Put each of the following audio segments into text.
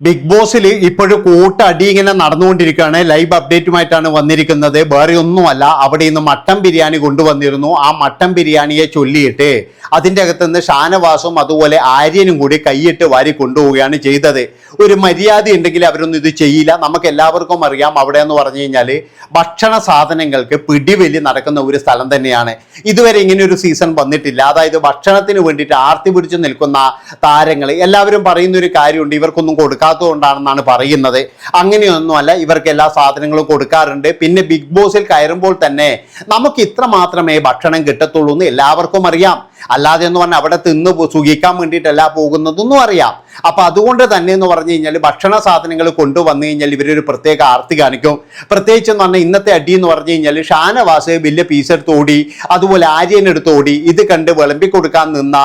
Big ബോസിൽ ഇപ്പോഴും കൂട്ടടി ഇങ്ങനെ നടന്നുകൊണ്ടിരിക്കുകയാണ്. ലൈവ് അപ്ഡേറ്റുമായിട്ടാണ് വന്നിരിക്കുന്നത്. വേറെ ഒന്നുമല്ല അവിടെ നിന്ന് മട്ടൻ ബിരിയാണി കൊണ്ടുവന്നിരുന്നു. ആ മട്ടൻ ബിരിയാണിയെ ചൊല്ലിയിട്ട് അതിന്റെ അകത്തുനിന്ന് ഷാനവാസും അതുപോലെ ആര്യനും കൂടി കൈയിട്ട് വാരി കൊണ്ടുപോവുകയാണ് ചെയ്തത്. ഒരു മര്യാദ ഉണ്ടെങ്കിൽ അവരൊന്നും ഇത് ചെയ്യില്ല. നമുക്ക് എല്ലാവർക്കും അറിയാം അവിടെ എന്ന് പറഞ്ഞു കഴിഞ്ഞാൽ ഭക്ഷണ സാധനങ്ങൾക്ക് പിടിവലി നടക്കുന്ന ഒരു സ്ഥലം തന്നെയാണ്. ഇതുവരെ ഇങ്ങനെ ഒരു സീസൺ വന്നിട്ടില്ല. അതായത് ഭക്ഷണത്തിന് വേണ്ടിയിട്ട് ആർത്തി പിടിച്ചു നിൽക്കുന്ന താരങ്ങൾ എല്ലാവരും പറയുന്ന ഒരു കാര്യമുണ്ട്. ഇവർക്കൊന്നും കൊടുക്കാത്തതുകൊണ്ടാണെന്നാണ് പറയുന്നത്. അങ്ങനെയൊന്നുമല്ല ഇവർക്ക് എല്ലാ സാധനങ്ങളും കൊടുക്കാറുണ്ട്. പിന്നെ ബിഗ് ബോസിൽ കയറുമ്പോൾ തന്നെ നമുക്ക് ഇത്ര മാത്രമേ ഭക്ഷണം കിട്ടത്തുള്ളൂ എന്ന് എല്ലാവർക്കും അറിയാം. അല്ലാതെ എന്ന് പറഞ്ഞാൽ അവിടെ തിന്ന് സുഖിക്കാൻ വേണ്ടിയിട്ടല്ല പോകുന്നതെന്നും അറിയാം. അപ്പൊ അതുകൊണ്ട് തന്നെ എന്ന് പറഞ്ഞു കഴിഞ്ഞാൽ ഭക്ഷണ സാധനങ്ങൾ കൊണ്ടുവന്നു കഴിഞ്ഞാൽ ഇവരൊരു പ്രത്യേക ആർത്തി കാണിക്കും. പ്രത്യേകിച്ച് എന്ന് പറഞ്ഞാൽ ഇന്നത്തെ അടി എന്ന് പറഞ്ഞു കഴിഞ്ഞാൽ ഷാനവാസ് വലിയ പീസ് എടുത്ത് ഓടി അതുപോലെ ആര്യൻ എടുത്ത് ഓടി ഇത് കണ്ട് വിളമ്പി കൊടുക്കാൻ നിന്ന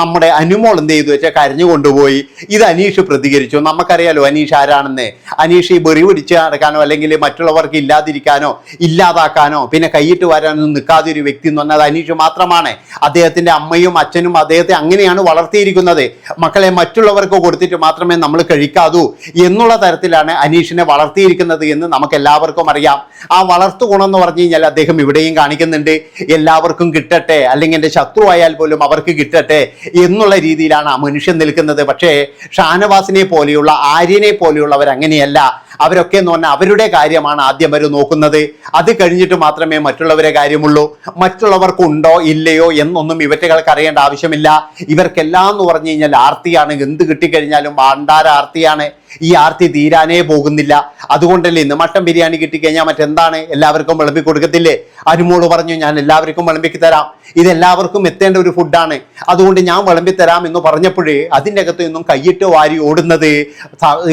നമ്മുടെ അനുമോൾ എന്ത് ചെയ്തു? വെച്ചാൽ കരഞ്ഞു കൊണ്ടുപോയി. ഇത് അനീഷ് പ്രതികരിച്ചു. നമുക്കറിയാലോ അനീഷ് ആരാണെന്ന്. അനീഷ് ഈ ബെറി പിടിച്ച് നടക്കാനോ അല്ലെങ്കിൽ മറ്റുള്ളവർക്ക് ഇല്ലാതിരിക്കാനോ ഇല്ലാതാക്കാനോ പിന്നെ കൈയിട്ട് വരാനോ നിൽക്കാതെ ഒരു വ്യക്തി എന്ന് പറഞ്ഞാൽ അത് അനീഷ് മാത്രമാണ്. അദ്ദേഹത്തിന്റെ അമ്മയും അച്ഛനും അദ്ദേഹത്തെ അങ്ങനെയാണ് വളർത്തിയിരിക്കുന്നത്. മക്കളെ മറ്റുള്ളവർക്ക് കൊടുത്തിട്ട് മാത്രമേ നമ്മൾ കഴിക്കാതൂ എന്നുള്ള തരത്തിലാണ് അനീഷിനെ വളർത്തിയിരിക്കുന്നത് എന്ന് നമുക്ക് എല്ലാവർക്കും അറിയാം. ആ വളർത്തു ഗുണം എന്ന് പറഞ്ഞു കഴിഞ്ഞാൽ അദ്ദേഹം ഇവിടെയും കാണിക്കുന്നുണ്ട്. എല്ലാവർക്കും കിട്ടട്ടെ അല്ലെങ്കിൽ എന്റെ ശത്രു ആയാൽ പോലും അവർക്ക് കിട്ടട്ടെ എന്നുള്ള രീതിയിലാണ് ആ മനുഷ്യൻ നിൽക്കുന്നത്. പക്ഷേ ഷാനവാസിനെ പോലെയുള്ള ആര്യനെ പോലെയുള്ളവർ അങ്ങനെയല്ല. അവരൊക്കെ എന്ന് പറഞ്ഞാൽ അവരുടെ കാര്യമാണ് ആദ്യം അവർ നോക്കുന്നത്. അത് കഴിഞ്ഞിട്ട് മാത്രമേ മറ്റുള്ളവരെ കാര്യമുള്ളൂ. മറ്റുള്ളവർക്കുണ്ടോ ഇല്ലയോ എന്നൊന്നും ഇവറ്റകൾക്ക് അറിയേണ്ട ആവശ്യമില്ല. ഇവർക്കെല്ലാം എന്ന് പറഞ്ഞു കഴിഞ്ഞാൽ ആർത്തിയാണ്. എന്ത് കിട്ടിക്കഴിഞ്ഞാലും ആണ്ടാര ആർത്തിയാണ്. ഈ ആർത്തി തീരാനേ പോകുന്നില്ല. അതുകൊണ്ടല്ലേ ഇന്ന് മട്ടൻ ബിരിയാണി കിട്ടിക്കഴിഞ്ഞാൽ മറ്റെന്താണ്? എല്ലാവർക്കും വിളമ്പി കൊടുക്കത്തില്ലേ? അനുമോൾ പറഞ്ഞു ഞാൻ എല്ലാവർക്കും വിളമ്പിക്ക് തരാം. ഇത് എല്ലാവർക്കും എത്തേണ്ട ഒരു ഫുഡാണ്. അതുകൊണ്ട് ഞാൻ വിളമ്പി തരാം എന്ന് പറഞ്ഞപ്പോഴേ അതിന്റെ അകത്ത് നിന്നും കൈയിട്ട് വാരി ഓടുന്നത്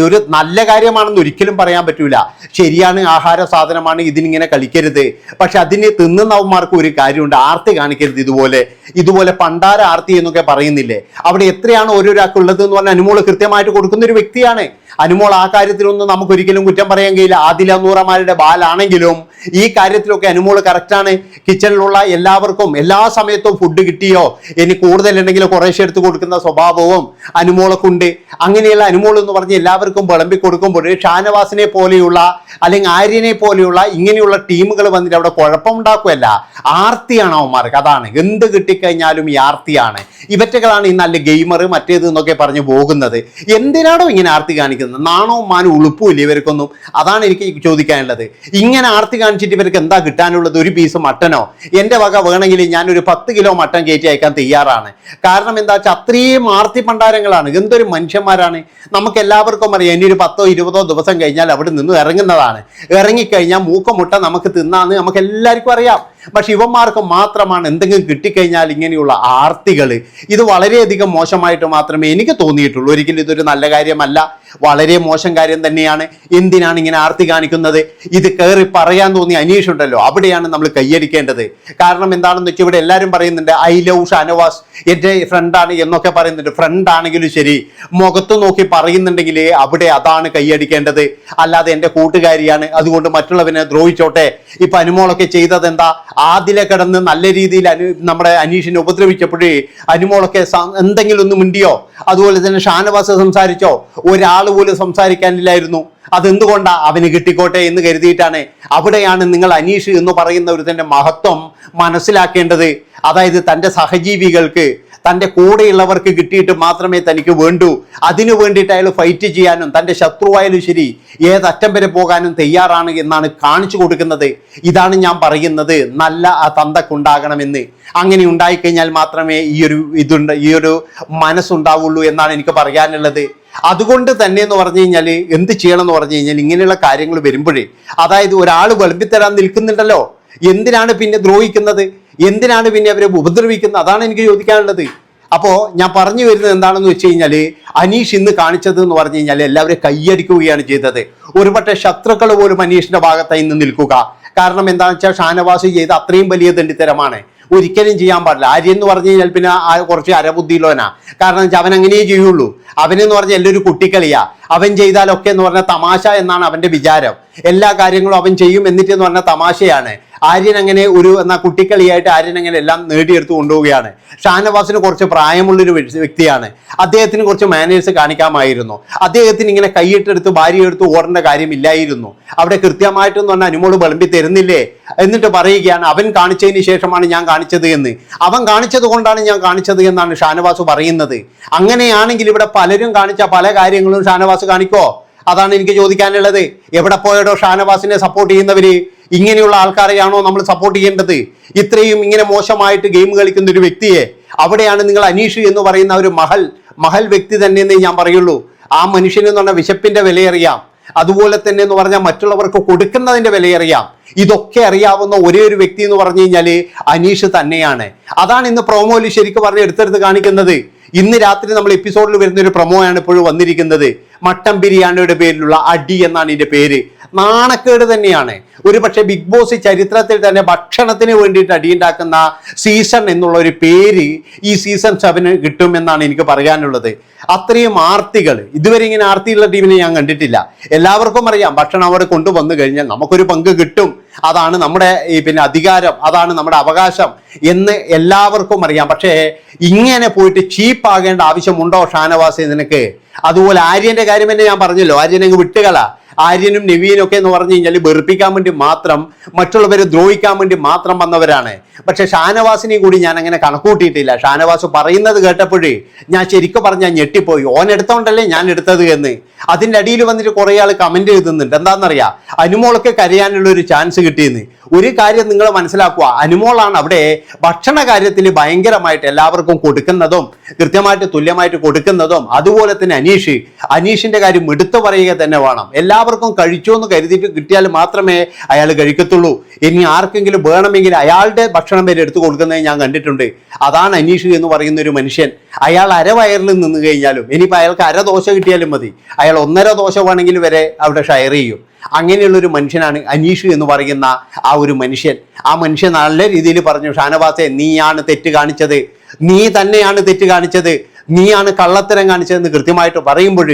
ഒരു നല്ല കാര്യമാണെന്ന് ഒരിക്കലും പറയാൻ പറ്റൂല. ശരിയാണ് ആഹാര സാധനമാണ് ഇതിനിങ്ങനെ കളിക്കരുത്. പക്ഷെ അതിന് തിന്നുന്നവന്മാർക്ക് ഒരു കാര്യമുണ്ട്. ആർത്തി കാണിക്കരുത് ഇതുപോലെ. ഇതുപോലെ പണ്ടാര ആർത്തി എന്നൊക്കെ പറയുന്നില്ലേ? അവിടെ എത്രയാണ് ഓരോരാൾക്കുള്ളത് എന്ന് പറഞ്ഞാൽ അനുമോൾ കൃത്യമായിട്ട് കൊടുക്കുന്ന ഒരു വ്യക്തിയാണ്. അനുമോൾ ആ കാര്യത്തിലൊന്നും നമുക്ക് ഒരിക്കലും കുറ്റം പറയാൻ കഴിയില്ല. ആദില നൂറമാരുടെ ബാലാണെങ്കിലും ഈ കാര്യത്തിലൊക്കെ അനുമോൾ കറക്റ്റാണ് കിച്ചണിലുള്ള എല്ലാവർക്കും എല്ലാ സമയത്തും ഫുഡ് കിട്ടിയോ? ഇനി കൂടുതലുണ്ടെങ്കിൽ കുറേശ്ശെ എടുത്ത് കൊടുക്കുന്ന സ്വഭാവവും അനുമോളൊക്കെ ഉണ്ട് അങ്ങനെയുള്ള അനുമോൾ എന്ന് പറഞ്ഞ് എല്ലാവർക്കും വിളമ്പി കൊടുക്കുമ്പോൾ ഷാനവാസിനെ പോലെയുള്ള അല്ലെങ്കിൽ ആര്യനെ പോലെയുള്ള ഇങ്ങനെയുള്ള ടീമുകൾ വന്നിട്ട് അവിടെ കുഴപ്പമുണ്ടാക്കുകയല്ല. ആർത്തിയാണ് അവന്മാർക്ക്. അതാണ്. എന്ത് കിട്ടിക്കഴിഞ്ഞാലും ഈ ആർത്തിയാണ്. ഇവറ്റകളാണ് ഈ നല്ല ഗെയിമർ മറ്റേത് എന്നൊക്കെ പറഞ്ഞു പോകുന്നത്. എന്തിനാണോ ഇങ്ങനെ ആർത്തി കാണിക്കുന്നത്? നാണവും ഉളുപ്പും ഉളുപ്പുമില്ല ഇവർക്കൊന്നും? അതാണ് എനിക്ക് ചോദിക്കാനുള്ളത്. ഇങ്ങനെ ആർത്തി കാണിച്ചിട്ട് ഇവർക്ക് എന്താ കിട്ടാനുള്ളത്? ഒരു പീസ് മട്ടനോ? എന്റെ വക വേണമെങ്കിൽ ഞാൻ ഒരു പത്ത് കിലോ മട്ടൻ കയറ്റി അയക്കാൻ തയ്യാറാണ്. കാരണം എന്താ വെച്ചാൽ അത്രയും ആർത്തി പണ്ടാരങ്ങളാണ് എന്തൊരു മനുഷ്യന്മാരാണ്. നമുക്ക് എല്ലാവർക്കും അറിയാം. ഇനി ഒരു പത്തോ ഇരുപതോ ദിവസം കഴിഞ്ഞാൽ അവിടെ നിന്ന് ഇറങ്ങുന്നതാണ്. ഇറങ്ങിക്കഴിഞ്ഞാൽ മൂക്കമുട്ട നമുക്ക് തിന്നാന്ന് നമുക്ക് എല്ലാവർക്കും അറിയാം. പക്ഷെ ഇവന്മാർക്ക് മാത്രമാണ് എന്തെങ്കിലും കിട്ടിക്കഴിഞ്ഞാൽ ഇങ്ങനെയുള്ള ആർത്തികൾ. ഇത് വളരെയധികം മോശമായിട്ട് മാത്രമേ എനിക്ക് തോന്നിയിട്ടുള്ളൂ. ഒരിക്കലും ഇതൊരു നല്ല കാര്യമല്ല. വളരെ മോശം കാര്യം തന്നെയാണ്. എന്തിനാണ് ഇങ്ങനെ ആർത്തി കാണിക്കുന്നത്? ഇത് കയറി പറയാൻ തോന്നിയ അനീഷ് ഉണ്ടല്ലോ. അവിടെയാണ് നമ്മൾ കൈയടിക്കേണ്ടത്. കാരണം എന്താണെന്ന് വെച്ചാൽ ഇവിടെ എല്ലാവരും പറയുന്നുണ്ട് ഐ ലവ് ഷാനവാസ്. എന്റെ ഫ്രണ്ടാണ് എന്നൊക്കെ പറയുന്നുണ്ട്. ഫ്രണ്ട് ആണെങ്കിലും ശരി. മുഖത്ത് നോക്കി പറയുന്നുണ്ടെങ്കിൽ അവിടെ അതാണ് കൈയടിക്കേണ്ടത്. അല്ലാതെ എന്റെ കൂട്ടുകാരിയാണ്. അതുകൊണ്ട് മറ്റുള്ളവനെ ദ്രോഹിച്ചോട്ടെ. ഇപ്പൊ അനുമോളൊക്കെ ചെയ്തത് എന്താ ആദിലെ കിടന്ന് നല്ല രീതിയിൽ അനു നമ്മുടെ അനീഷിനെ ഉപദ്രവിച്ചപ്പോഴേ അനുമോളൊക്കെ എന്തെങ്കിലും ഒന്ന് മിണ്ടിയോ? അതുപോലെ തന്നെ ഷാനവാസ് സംസാരിച്ചോ? ഒരാൾ പോലും സംസാരിക്കാനില്ലായിരുന്നു. അതെന്തുകൊണ്ടാ അവന് കിട്ടിക്കോട്ടെ എന്ന് കരുതിയിട്ടാണ് അവിടെയാണ് നിങ്ങൾ അനീഷ് എന്ന് പറയുന്ന ഒരു തന്റെ മഹത്വം മനസ്സിലാക്കേണ്ടത്. അതായത് തന്റെ സഹജീവികൾക്ക് തന്റെ കൂടെയുള്ളവർക്ക് കിട്ടിയിട്ട് മാത്രമേ തനിക്ക് വേണ്ടൂ. അതിനു വേണ്ടിയിട്ട് അയാൾ ഫൈറ്റ് ചെയ്യാനും തന്റെ ശത്രുവായാലും ശരി ഏതറ്റം വരെ പോകാനും തയ്യാറാണ് എന്നാണ് കാണിച്ചു കൊടുക്കുന്നത്. ഇതാണ് ഞാൻ പറയുന്നത്. നല്ല ആ തന്തക്കുണ്ടാകണമെന്ന്. അങ്ങനെ ഉണ്ടായിക്കഴിഞ്ഞാൽ മാത്രമേ ഈ ഒരു ഇതുണ്ട് ഈ ഒരു മനസ്സുണ്ടാവുള്ളൂ എന്നാണ് എനിക്ക് പറയാനുള്ളത്. അതുകൊണ്ട് തന്നെ എന്ന് പറഞ്ഞു കഴിഞ്ഞാൽ എന്ത് ചെയ്യണം എന്ന് പറഞ്ഞു കഴിഞ്ഞാൽ ഇങ്ങനെയുള്ള കാര്യങ്ങൾ വരുമ്പോഴേ അതായത് ഒരാൾ വിളമ്പിത്തരാൻ നിൽക്കുന്നുണ്ടല്ലോ. എന്തിനാണ് പിന്നെ ദ്രോഹിക്കുന്നത്? എന്തിനാണ് പിന്നെ അവരെ ഉപദ്രവിക്കുന്നത്? അതാണ് എനിക്ക് ചോദിക്കാനുള്ളത്. അപ്പോൾ ഞാൻ പറഞ്ഞു വരുന്നത് എന്താണെന്ന് വെച്ച് കഴിഞ്ഞാൽ അനീഷ് ഇന്ന് കാണിച്ചത് എന്ന് പറഞ്ഞു കഴിഞ്ഞാൽ എല്ലാവരും കൈയടിക്കുകയാണ് ചെയ്തത്. ഒരുപക്ഷെ ശത്രുക്കൾ പോലും അനീഷിന്റെ ഭാഗത്തായി ഇന്ന് നിൽക്കുക. കാരണം എന്താണെന്ന് വെച്ചാൽ ഷാനവാസ് ചെയ്ത അത്രയും വലിയ ദണ്ഡിത്തരമാണ്. ഒരിക്കലും ചെയ്യാൻ പാടില്ല. ആര്യ എന്ന് പറഞ്ഞു കഴിഞ്ഞാൽ പിന്നെ കുറച്ച് അരബുദ്ധിയിലോനാ കാരണം വെച്ചാൽ അവൻ അങ്ങനെയേ ചെയ്യുള്ളൂ. അവനെന്ന് പറഞ്ഞാൽ എല്ലാവരും കുട്ടിക്കളിയാ. അവൻ ചെയ്താലൊക്കെ എന്ന് പറഞ്ഞ തമാശ എന്നാണ് അവന്റെ വിചാരം. എല്ലാ കാര്യങ്ങളും അവൻ ചെയ്യും എന്നിട്ട് എന്ന് പറഞ്ഞ തമാശയാണ്. ആര്യൻ അങ്ങനെ ഒരു എന്നാ കുട്ടിക്കളിയായിട്ട് ആര്യൻ അങ്ങനെ എല്ലാം നേടിയെടുത്ത് കൊണ്ടുപോവുകയാണ്. ഷാനവാസിന് കുറച്ച് പ്രായമുള്ളൊരു വ്യക്തി- വ്യക്തിയാണ്. അദ്ദേഹത്തിന് കുറച്ച് മാനേഴ്സ് കാണിക്കാമായിരുന്നു. അദ്ദേഹത്തിന് ഇങ്ങനെ കൈയിട്ടെടുത്ത് ഭാര്യ എടുത്ത് ഓടേണ്ട കാര്യമില്ലായിരുന്നു. അവിടെ കൃത്യമായിട്ടെന്ന് പറഞ്ഞാൽ അനുമോൾ വിളമ്പി തരുന്നില്ലേ? എന്നിട്ട് പറയുകയാണ് അവൻ കാണിച്ചതിന് ശേഷമാണ് ഞാൻ കാണിച്ചത് എന്ന്. അവൻ കാണിച്ചത് കൊണ്ടാണ് ഞാൻ കാണിച്ചത് എന്നാണ് ഷാനവാസ് പറയുന്നത്. അങ്ങനെയാണെങ്കിൽ ഇവിടെ പലരും കാണിച്ച പല കാര്യങ്ങളും ഷാനവാസ് കാണിക്കോ? അതാണ് എനിക്ക് ചോദിക്കാനുള്ളത്. എവിടെ പോയടോ ഷാനവാസിനെ സപ്പോർട്ട് ചെയ്യുന്നവര്? ഇങ്ങനെയുള്ള ആൾക്കാരെയാണോ നമ്മൾ സപ്പോർട്ട് ചെയ്യേണ്ടത്? ഇത്രയും ഇങ്ങനെ മോശമായിട്ട് ഗെയിം കളിക്കുന്ന ഒരു വ്യക്തിയെ അവിടെയാണ് നിങ്ങൾ അനീഷ് എന്ന് പറയുന്ന ഒരു മഹൽ മഹൽ വ്യക്തി തന്നെ എന്നേ ഞാൻ പറയുള്ളൂ. ആ മനുഷ്യനെന്ന് പറഞ്ഞ വിശപ്പിന്റെ വിലയറിയാം. അതുപോലെ തന്നെ എന്ന് പറഞ്ഞാൽ മറ്റുള്ളവർക്ക് കൊടുക്കുന്നതിന്റെ വിലയറിയാം ഇതൊക്കെ അറിയാവുന്ന ഒരേ ഒരു വ്യക്തി എന്ന് പറഞ്ഞു കഴിഞ്ഞാൽ അനീഷ് തന്നെയാണ്. അതാണ് ഇന്ന് പ്രൊമോയിൽ ശരിക്കും പറഞ്ഞ് എടുത്തെടുത്ത് കാണിക്കുന്നത്. ഇന്ന് രാത്രി നമ്മൾ എപ്പിസോഡിൽ വരുന്ന ഒരു പ്രൊമോയാണ് ഇപ്പോഴും വന്നിരിക്കുന്നത്. മട്ടൻ ബിരിയാണിയുടെ പേരിലുള്ള അടി എന്നാണ് ഇതിന്റെ പേര്. നാണക്കേട് തന്നെയാണ്. ഒരു പക്ഷേ ബിഗ് ബോസ് ചരിത്രത്തിൽ തന്നെ ഭക്ഷണത്തിന് വേണ്ടിയിട്ട് അടിയുണ്ടാക്കുന്ന സീസൺ എന്നുള്ള ഒരു പേര് ഈ സീസൺ സെവന് കിട്ടുമെന്നാണ് എനിക്ക് പറയാനുള്ളത്. അത്രയും ആർത്തികൾ ഇതുവരെ ഇങ്ങനെ ആർത്തിയുള്ള ടീമിനെ ഞാൻ കണ്ടിട്ടില്ല. എല്ലാവർക്കും അറിയാം ഭക്ഷണം അവിടെ കൊണ്ടുവന്നു കഴിഞ്ഞാൽ നമുക്കൊരു പങ്ക് കിട്ടും. അതാണ് നമ്മുടെ ഈ പിന്നെ അധികാരം അതാണ് നമ്മുടെ അവകാശം എന്ന് എല്ലാവർക്കും അറിയാം. പക്ഷേ ഇങ്ങനെ പോയിട്ട് ചീപ്പ് ആകേണ്ട ആവശ്യമുണ്ടോ ഷാനവാസി നിനക്ക്? അതുപോലെ ആര്യന്റെ കാര്യം തന്നെ ഞാൻ പറഞ്ഞല്ലോ ആര്യനെ അങ്ങ് വിട്ടുകള. ആര്യനും നവീനും ഒക്കെ എന്ന് പറഞ്ഞു കഴിഞ്ഞാൽ വെറുപ്പിക്കാൻ വേണ്ടി മാത്രം മറ്റുള്ളവരെ ദ്രോഹിക്കാൻ വേണ്ടി മാത്രം വന്നവരാണ്. പക്ഷെ ഷാനവാസിനെയും കൂടി ഞാൻ അങ്ങനെ കണക്കൂട്ടിയിട്ടില്ല. ഷാനവാസ് പറയുന്നത് കേട്ടപ്പോഴേ ഞാൻ ശരിക്കും പറഞ്ഞാൽ ഞെട്ടിപ്പോയി. ഓൻ എടുത്തോണ്ടല്ലേ ഞാൻ എടുത്തത് എന്ന്. അതിന്റെ അടിയിൽ വന്നിട്ട് കുറേ ആൾ കമന്റ് എഴുതുന്നുണ്ട്. എന്താണെന്നറിയാ? അനുമോളൊക്കെ കരയാനുള്ള ഒരു ചാൻസ് കിട്ടിയെന്ന്. ഒരു കാര്യം നിങ്ങൾ മനസ്സിലാക്കുക. അനുമോളാണ് അവിടെ ഭക്ഷണ കാര്യത്തിൽ ഭയങ്കരമായിട്ട് എല്ലാവർക്കും കൊടുക്കുന്നതും കൃത്യമായിട്ട് തുല്യമായിട്ട് കൊടുക്കുന്നതും അതുപോലെ തന്നെ അനീഷ്. അനീഷിന്റെ കാര്യം എടുത്തു പറയുക തന്നെ വേണം. എല്ലാവർക്കും കഴിച്ചു എന്ന് കരുതിയിട്ട് കിട്ടിയാൽ മാത്രമേ അയാൾ കഴിക്കത്തുള്ളൂ. ഇനി ആർക്കെങ്കിലും വേണമെങ്കിൽ അയാളുടെ ഭക്ഷണം വരെ എടുത്തു കൊടുക്കുന്നത് ഞാൻ കണ്ടിട്ടുണ്ട്. അതാണ് അനീഷ് എന്ന് പറയുന്ന ഒരു മനുഷ്യൻ. അയാൾ അരവയറിൽ നിന്ന് കഴിഞ്ഞാലും ഇനിയിപ്പോൾ അയാൾക്ക് അര ദോശ കിട്ടിയാലും മതി. അയാൾ ഒന്നര ദോശ വേണമെങ്കിൽ വരെ അവിടെ ഷെയർ ചെയ്യും. അങ്ങനെയുള്ളൊരു മനുഷ്യനാണ് അനീഷ് എന്ന് പറയുന്ന ആ ഒരു മനുഷ്യൻ. ആ മനുഷ്യൻ നല്ല രീതിയിൽ പറഞ്ഞു ഷാനവാസെ നീയാണ് തെറ്റ് കാണിച്ചത്. നീ തന്നെയാണ് തെറ്റ് കാണിച്ചത്. നീയാണ് കള്ളത്തരം കാണിച്ചതെന്ന് കൃത്യമായിട്ട് പറയുമ്പോൾ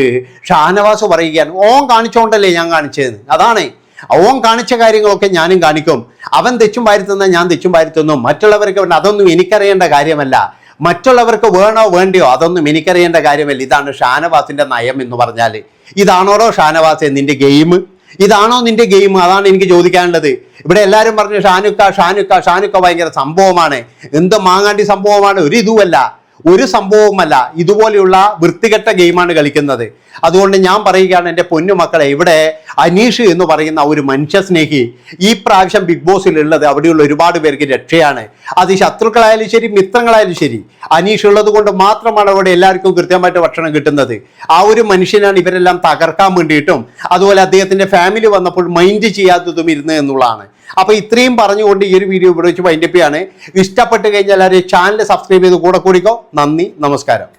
ഷാനവാസ് പറയുകയാണ് ഓൻ കാണിച്ചോണ്ടല്ലേ ഞാൻ കാണിച്ചതെന്ന്. അതാണ്. ഓം കാണിച്ച കാര്യങ്ങളൊക്കെ ഞാനും കാണിക്കും. അവൻ തെച്ചും വാരുത്തുന്ന ഞാൻ തെച്ചും വാരുത്തുന്നു മറ്റുള്ളവർക്ക് അതൊന്നും എനിക്കറിയേണ്ട കാര്യമല്ല. മറ്റുള്ളവർക്ക് വേണോ വേണ്ടിയോ അതൊന്നും എനിക്കറിയേണ്ട കാര്യമല്ല. ഇതാണ് ഷാനവാസിന്റെ നയം എന്ന് പറഞ്ഞാൽ ഇതാണോടോ ഷാനവാസ് നിന്റെ ഗെയിം? ഇതാണോ നിന്റെ ഗെയിം? അതാണ് എനിക്ക് ചോദിക്കാനുള്ളത്. ഇവിടെ എല്ലാവരും പറഞ്ഞു ഷാനുക്ക ഷാനുക്ക ഷാനുക്ക ഭയങ്കര സംഭവമാണ്. എന്ത് മാങ്ങാണ്ടി സംഭവമാണ്? ഒരു ഇതുമല്ല. ഒരു സംഭവവുമല്ല ഇതുപോലെയുള്ള വൃത്തികെട്ട ഗെയിമാണ് കളിക്കുന്നത്. അതുകൊണ്ട് ഞാൻ പറയുകയാണ് എന്റെ പൊന്നു മക്കളെ ഇവിടെ അനീഷ് എന്ന് പറയുന്ന ഒരു മനുഷ്യസ്നേഹി ഈ പ്രാവശ്യം ബിഗ് ബോസിൽ ഉള്ളത് അവിടെയുള്ള ഒരുപാട് പേർക്ക് രക്ഷയാണ്. അത് ശത്രുക്കളായാലും ശരി മിത്രങ്ങളായാലും ശരി അനീഷ് ഉള്ളത് കൊണ്ട് മാത്രമാണ് അവിടെ എല്ലാവർക്കും കൃത്യമായിട്ട് ഭക്ഷണം കിട്ടുന്നത്. ആ ഒരു മനുഷ്യനാണ് ഇവരെല്ലാം തകർക്കാൻ വേണ്ടിയിട്ടും അതുപോലെ അദ്ദേഹത്തിന്റെ ഫാമിലി വന്നപ്പോൾ മൈൻഡ് ചെയ്യാത്തതും ഇരുന്ന് എന്നുള്ളതാണ്. അപ്പൊ ഇത്രയും പറഞ്ഞുകൊണ്ട് ഈ ഒരു വീഡിയോ ഇവിടെ വെച്ച് വൈൻഡപ്പ് ചെയ്യാണ്. ഇഷ്ടപ്പെട്ട് കഴിഞ്ഞാൽ ചാനൽ സബ്സ്ക്രൈബ് ചെയ്ത് കൂടെ കൂടിക്കോ. നന്ദി നമസ്കാരം.